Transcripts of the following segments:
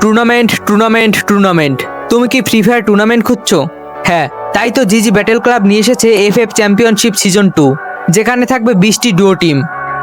Tournament tournament tournament তুমি কি free fire tournament খুঁজছো? হ্যাঁ তাই তো জিজি ব্যাটেল ক্লাব নিয়ে এসেছে F F championship season two যেখানে থাকবে বিশটি ডুয়ো টিম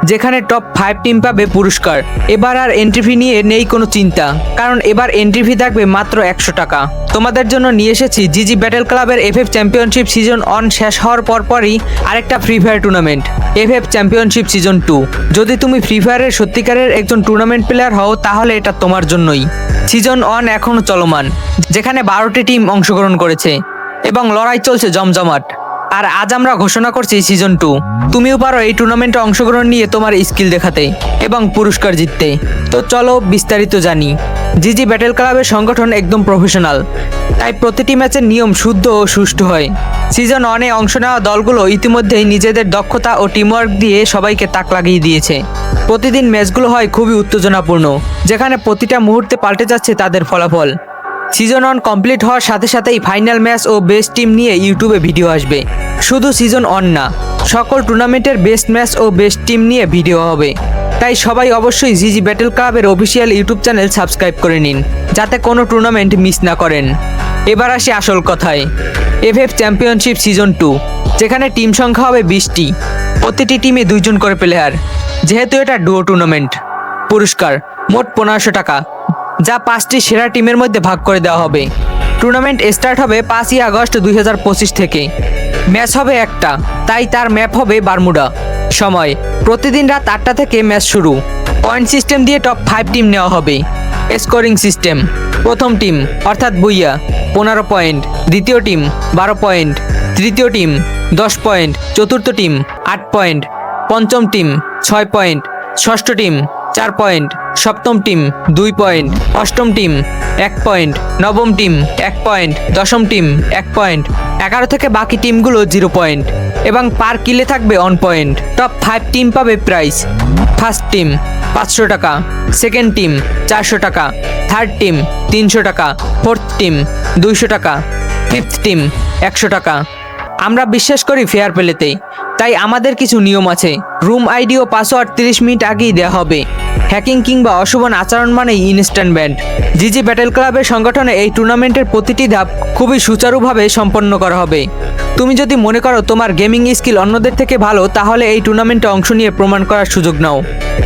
যেখানে টপ ফাইভ টিম পাবে পুরস্কার। এবার আর এন্ট্রি ফি নিয়ে নেই কোনো চিন্তা, কারণ এবার এন্ট্রি ফি থাকবে মাত্র একশো টাকা। তোমাদের জন্য নিয়ে এসেছি জিজি ব্যাটেল ক্লাবের F F championship season one শেষ হওয়ার পরপরই আরেকটা free fire tournament F F championship season two যদি তুমি ফ্রি ফায়ারের সত্যিকারের একজন টুর্নামেন্ট প্লেয়ার হও, তাহলে এটা তোমার জন্যই। সিজন ওয়ান এখনও চলমান, যেখানে বারোটি টিম অংশগ্রহণ করেছে, এবং লড়াই চলছে জমজমাট। আর আজ আমরা ঘোষণা করছি সিজন টু তুমিও পারো এই টুর্নামেন্টে অংশগ্রহণ নিয়ে তোমার স্কিল দেখাতে এবং পুরস্কার জিততে। তো চলো বিস্তারিত জানি। জিজি ব্যাটেল ক্লাবের সংগঠন একদম প্রফেশনাল তাই প্রতিটি ম্যাচের নিয়ম শুদ্ধ ও সুষ্ঠু হয়। সিজন ওয়ানে অংশ নেওয়া দলগুলো ইতিমধ্যেই নিজেদের দক্ষতা ও টিমওয়ার্ক দিয়ে সবাইকে তাক লাগিয়ে দিয়েছে। প্রতিদিন ম্যাচগুলো হয় খুবই উত্তেজনাপূর্ণ। যেখানে প্রতিটা মুহূর্তে পাল্টে যাচ্ছে তাদের ফলাফল। সিজন ওয়ান কমপ্লিট হওয়ার সাথে সাথেই ফাইনাল ম্যাচ ও বেস্ট টিম নিয়ে ইউটিউবে ভিডিও আসবে। শুধু সিজন ওয়ান না, সকল টুর্নামেন্টের বেস্ট ম্যাচ ও বেস্ট টিম নিয়ে ভিডিও হবে। তাই সবাই অবশ্যই জিজি ব্যাটেল ক্লাবের অফিসিয়াল ইউটিউব চ্যানেল সাবস্ক্রাইব করে নিন, যাতে কোনো টুর্নামেন্ট মিস না করেন। এবার আসি আসল কথায় F F championship season two যেখানে টিম সংখ্যা হবে বিশটি। প্রতিটি টিমে দুইজন করে প্লেয়ার যেহেতু এটা ডুয়ো টুর্নামেন্ট পুরস্কার, মোট পনেরোশো টাকা। যা পাঁচটি সেরা টিমের মধ্যে ভাগ করে দেওয়া হবে। টুর্নামেন্ট স্টার্ট হবে পাঁচই আগস্ট দুই হাজার পঁচিশ থেকে। ম্যাচ হবে একটা, তাই তার ম্যাপ হবে বারমুডা। সময়, প্রতিদিন রাত আটটা থেকে ম্যাচ শুরু। পয়েন্ট সিস্টেম দিয়ে টপ ফাইভ টিম নেওয়া হবে। স্কোরিং সিস্টেম, প্রথম টিম অর্থাৎ বুইয়া পনেরো পয়েন্ট। দ্বিতীয় টিম, বারো পয়েন্ট। তৃতীয় টিম, দশ পয়েন্ট। চতুর্থ টিম, আট পয়েন্ট। পঞ্চম টিম, ছয় পয়েন্ট। ষষ্ঠ টিম, চার পয়েন্ট। সপ্তম টিম দুই পয়েন্ট, অষ্টম টিম এক পয়েন্ট, নবম টিম এক পয়েন্ট, দশম টিম এক পয়েন্ট, এগারো থেকে বাকি টিমগুলো জিরো পয়েন্ট এবং পার কিলে থাকবে one point. Top five team পাবে প্রাইস ফার্স্ট টিম পাঁচশো টাকা, সেকেন্ড টিম চারশো টাকা, থার্ড টিম তিনশো টাকা, ফোর্থ টিম দুইশো টাকা, ফিফথ টিম একশো টাকা। আমরা বিশ্বাস করি ফেয়ার পেলেতে তাই আমাদের কিছু নিয়ম আছে। রুম আইডি ও পাসওয়ার্ড তিরিশ মিনিট আগেই দেওয়া হবে। হ্যাকিং কিংবা অশুভন আচরণ মানেই ইনস্ট্যান্ট ব্যান্ড জিজি ব্যাটেল ক্লাবের সংগঠনে এই টুর্নামেন্টের প্রতিটি ধাপ খুবই সুচারুভাবে সম্পন্ন করা হবে। তুমি যদি মনে করো তোমার গেমিং স্কিল অন্যদের থেকে ভালো, তাহলে এই টুর্নামেন্টে অংশ নিয়ে প্রমাণ করার সুযোগ নাও।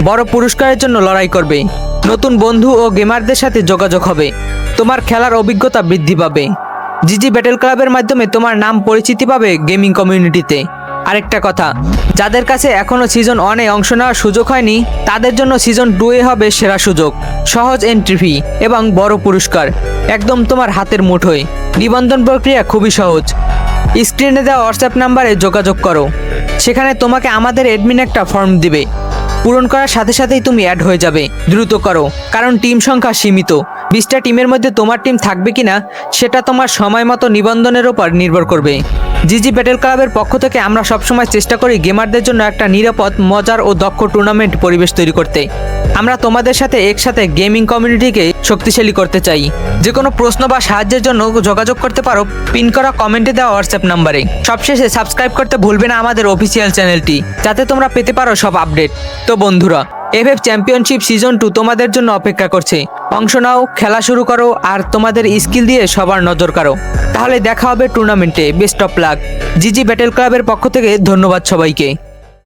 বড় পুরস্কারের জন্য লড়াই করবে। নতুন বন্ধু ও গেমারদের সাথে যোগাযোগ হবে। তোমার খেলার অভিজ্ঞতা বৃদ্ধি পাবে। জিজি ব্যাটেল ক্লাবের মাধ্যমে তোমার নাম পরিচিতি পাবে গেমিং কমিউনিটিতে আরেকটা কথা, যাদের কাছে এখনও সিজন ওয়ানে অংশ নেওয়ার সুযোগ হয়নি, তাদের জন্য সিজন টু এ হবে সেরা সুযোগ। সহজ এন্ট্রি ফি এবং বড় পুরস্কার। একদম তোমার হাতের মুঠোয়। নিবন্ধন প্রক্রিয়া খুবই সহজ। স্ক্রিনে দেওয়া হোয়াটসঅ্যাপ নাম্বারে যোগাযোগ করো। সেখানে তোমাকে আমাদের অ্যাডমিন একটা ফর্ম দিবে। পূরণ করার সাথে সাথেই তুমি অ্যাড হয়ে যাবে। দ্রুত করো, কারণ টিম সংখ্যা সীমিত। বিশটা টিমের মধ্যে তোমার টিম থাকবে কিনা, সেটা তোমার সময় মতো নিবন্ধনের ওপর নির্ভর করবে। জিজি ব্যাটেল ক্লাবের পক্ষ থেকে আমরা সবসময় চেষ্টা করি গেমারদের জন্য একটা নিরাপদ, মজার ও দক্ষ টুর্নামেন্ট পরিবেশ তৈরি করতে। আমরা তোমাদের সাথে একসাথে গেমিং কমিউনিটিকে শক্তিশালী করতে চাই। যে কোনো প্রশ্ন বা সাহায্যের জন্য যোগাযোগ করতে পারো, পিন করা কমেন্টে দেওয়া হোয়াটসঅ্যাপ নাম্বারে। সবশেষে সাবস্ক্রাইব করতে ভুলবে না আমাদের অফিসিয়াল চ্যানেলটি, যাতে তোমরা পেতে পারো সব আপডেট। তো বন্ধুরা, এফএফ চ্যাম্পিয়নশিপ সিজন টু তোমাদের জন্য অপেক্ষা করছে। অংশ নাও, খেলা শুরু করো, আর তোমাদের স্কিল দিয়ে সবার নজর কারও তাহলে দেখা হবে টুর্নামেন্টে। Best of luck. GG battle ক্লাবের পক্ষ থেকে ধন্যবাদ সবাইকে।